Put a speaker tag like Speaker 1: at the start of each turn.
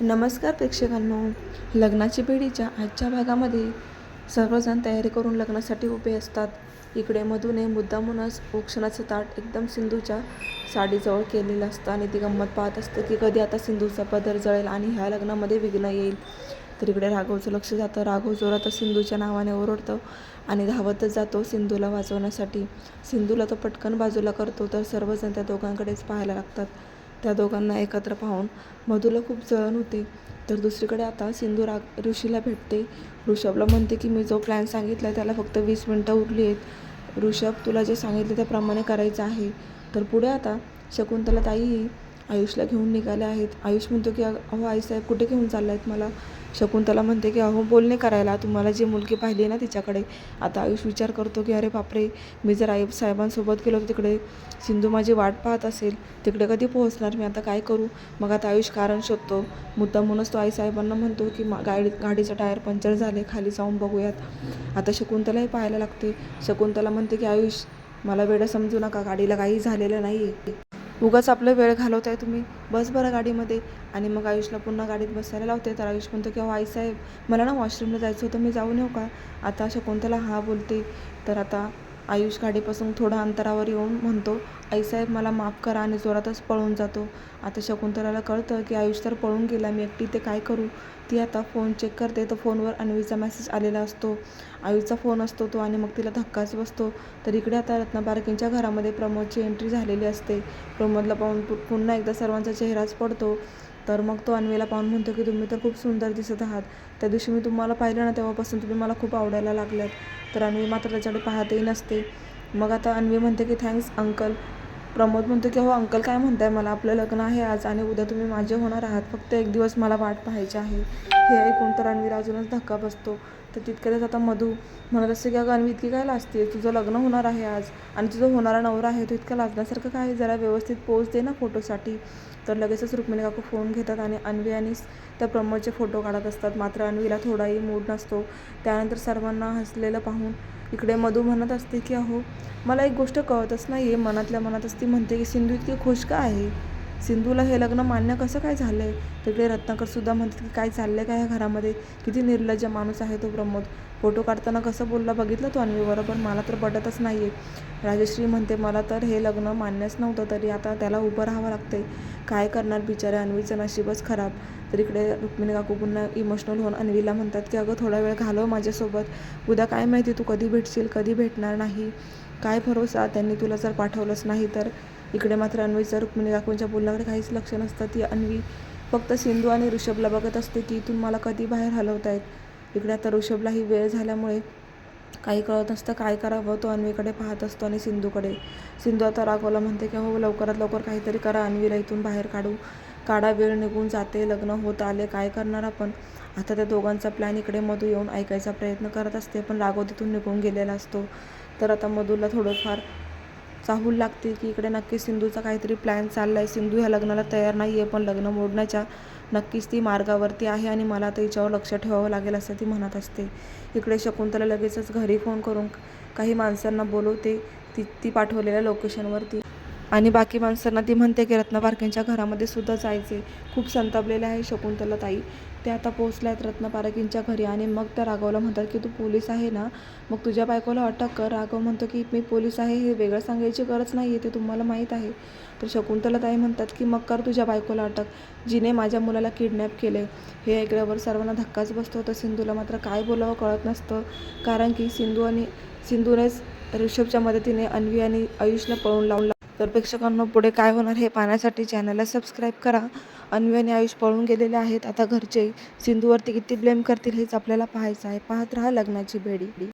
Speaker 1: नमस्कार प्रेक्षकांनो. लग्नाची बेडीच्या आजच्या भागामध्ये सर्वजण तयारी करून लग्नासाठी उभे असतात. इकडे मधूने मुद्दामूनच औक्षणाचं ताट एकदम सिंधूच्या साडीजवळ केलेलं असतं आणि ती गंमत पाहत असतं की कधी आता सिंधूचा पदर जळेल आणि ह्या लग्नामध्ये विघ्न येईल. तर इकडे राघवचं लक्ष जातं. राघव जोरात सिंधूच्या नावाने ओरडतो आणि धावतच जातो सिंधूला वाचवण्यासाठी सिंधूला तो पटकन बाजूला करतो तर सर्वजण त्या दोघांकडेच पाहायला लागतात. त्या दोघांना एकत्र पाहून मधूला खूप जळण होते. तर दुसरीकडे आता सिंधू राग ऋषीला भेटते. ऋषभला म्हणते की मी जो प्लॅन सांगितला त्याला फक्त वीस मिनटं उरली आहेत. ऋषभ तुला जे सांगितलं त्याप्रमाणे करायचं आहे. तर पुढे आता शकुंतला ताईही आयुषला घेऊन निघाल्या आहेत. आयुष म्हणतो की अहो आईसाहेब कुठे घेऊन चालला आहेत मला शकुंतला म्हणते की अहो बोलणे करायला. तुम्हाला जी मुलगी पाहिली ना तिच्याकडे. आता आयुष विचार करतो की अरे बापरे मी जर आई साहेबांसोबत गेलो तर तिकडे सिंधू माझी वाट पाहत असेल. तिकडे कधी पोहोचणार? मी आता काय करू? मग आता आयुष कारण शोधतो. मुद्दामूनच तो आईसाहेबांना म्हणतो की मा गाडी गाडीचं टायर पंक्चर झाले. खाली जाऊन बघूयात. आता शकुंतलाही पाहायला लागते. शकुंतला म्हणते की आयुष मला वेळ समजू नका. गाडीला काही झालेलं नाही आहे उगाच आपलं वेळ घालवताय तुम्ही. बस बरं गाडीमध्ये. आणि मग आयुषला पुन्हा गाडीत बसायला लावते. तर आयुष म्हणतो की आई साहेब मला ना वॉशरूमला जायचं होतं. मी जाऊन येऊ का? आता शकुंतला हा बोलते. तर आता आयुष गाडीपासून थोडं अंतरावर येऊन म्हणतो आईसाहेब मला माफ करा आणि जोरातच पळून जातो. आता शकुंतलाला कळतं की आयुष तर पळून गेला मी एकटी ते काय करू? ती आता फोन चेक करते तर फोनवर अन्वीचा मेसेज आलेला असतो. आयुषचा फोन असतो तो आणि मग तिला धक्काच बसतो. तर इकडे आता रत्नाबारकींच्या घरामध्ये प्रमोदची एंट्री झालेली असते. प्रमोदला पाहून पु पुन्हा एकदा सर्वांचा चेहराच पडतो. तर मग तो अन्वीला पाहून म्हणतो की तुम्ही तर खूप सुंदर दिसत आहात. त्या दिवशी मी तुम्हाला पाहिलं ना तेव्हापासून तुम्ही मला खूप आवडायला लागल्यात तर अन्वी मात्र त्याच्याकडे पाहतही नसते. मग आता अन्वी म्हणते की थँक्स अंकल प्रमोद म्हणतो की हो अंकल काय म्हणताय मला? आपलं लग्न आहे आज आणि उद्या तुम्ही माझे होणार आहात. फक्त एक दिवस मला वाट पाहायची आहे. हे ऐकून तर रणवीर अजूनच धक्का बसतो. तर तितक्यातच आता मधू म्हणत असते की अगं अनवी इतकी काय लाजते तुझं लग्न होणार आहे आज आणि तुझा होणारा नवरा आहे तो इतका लाजण्यासारखं काय? आहे? जरा व्यवस्थित पोच दे ना फोटोसाठी. तर लगेचच रुक्मिणी काकू फोन घेतात आणि अन्वी आणि त्या प्रमोदचे फोटो काढत असतात. मात्र अन्वीला थोडाही मूड नसतो. त्यानंतर सर्वांना हसलेलं पाहून इकडे मधू म्हणत असते की अहो मला एक गोष्ट कळतच नाही आहे मनातल्या मनातच ती म्हणते की सिंधू इतकी खुश का आहे? सिंधूला हे लग्न मान्य कसं काय झालं आहे तिकडे रत्नाकरसुद्धा म्हणतात की काय चाललं आहे काय ह्या घरामध्ये? किती निर्लज्ज माणूस आहे तो प्रमोद. फोटो काढताना कसं बोलला? बघितलं तो अन्वी बरोबर? मला तर पटतच नाही आहे राजश्री म्हणते मला तर हे लग्न मान्यच नव्हतं तरी आता त्याला उभं राहावं लागते काय करणार बिचारे अन्वीचं नशीबच खराब. तर इकडे रुक्मिणी काकू पुन्हा इमोशनल होऊन अन्वीला म्हणतात की अगं थोडा वेळ घालव माझ्यासोबत. उद्या काय माहिती तू कधी भेटशील कधी भेटणार नाही? काय भरोसा? त्यांनी तुला जर पाठवलंच नाही तर इकडे मात्र अन्वीचा रुक्मिणी काकूंच्या बोलण्याकडे काहीच लक्ष नसतं. ती अन्वी फक्त सिंधू आणि ऋषभला बघत असते की इथून मला कधी बाहेर हलवतायत. इकडे आता ऋषभलाही वेळ झाल्यामुळे काही कळत नसतं काय करावं. तो अन्वीकडे पाहत असतो आणि सिंधूकडे. सिंधू आता राघवला म्हणते की हो लवकरात लवकर काहीतरी करा. अन्वीला इथून बाहेर काढू. काढा वेळ निघून जाते. लग्न होत आले. काय करणार आपण? आता त्या दोघांचा प्लॅन इकडे मधू येऊन ऐकायचा प्रयत्न करत असते पण राघव तिथून निघून गेलेला असतो. तर आता मधूला थोडंफार चाहूल लागते की इकडे नक्की सिंधूचा काहीतरी प्लॅन चालला आहे सिंधू ह्या लग्नाला तयार नाही आहे पण लग्न मोडण्याच्या नक्कीच ती मार्गावरती आहे आणि मला आता हिच्यावर लक्ष ठेवावं लागेल असं ती म्हणत असते. इकडे शकुंतला लगेचच घरी फोन करून काही माणसांना बोलवते. ती ती पाठवलेल्या लोकेशनवरती आणि बाकी माणसांना ती म्हणते की रत्ना पारखेंच्या घरामध्ये सुद्धा जायचे. खूप संतापलेले आहे शकुंतला ताई ते आता पोचल्या आहेत रत्ना पारखेंच्या घरी आणि मग त्या राघवला म्हणतात की तू पोलीस आहे ना? मग तुझ्या बायकोला अटक कर. राघव म्हणतो की मी पोलीस आहे हे वेगळं सांगायची गरज नाही आहे ते तुम्हाला माहीत आहे. तर शकुंतला ताई म्हणतात की मग कर तुझ्या बायकोला अटक. जिने माझ्या मुलाला किडनॅप केले. हे ऐकल्यावर सर्वांना धक्काच बसतो. तर सिंधूला मात्र काय बोलावं कळत नसतं. कारण की सिंधू आणि सिंधूनेच ऋषभच्या मदतीने अन्वी आणि आयुषला पळून लावून तर प्रेक्षकांना पुढे काय होणार हे पाहण्यासाठी चॅनलला सबस्क्राईब करा. अन्वी आणि आयुष पळून गेलेले आहेत. आता घरचे सिंधूवरती किती ब्लेम करतील हेच आपल्याला पाहायचं आहे. पाहत राहा लग्नाची बेडी.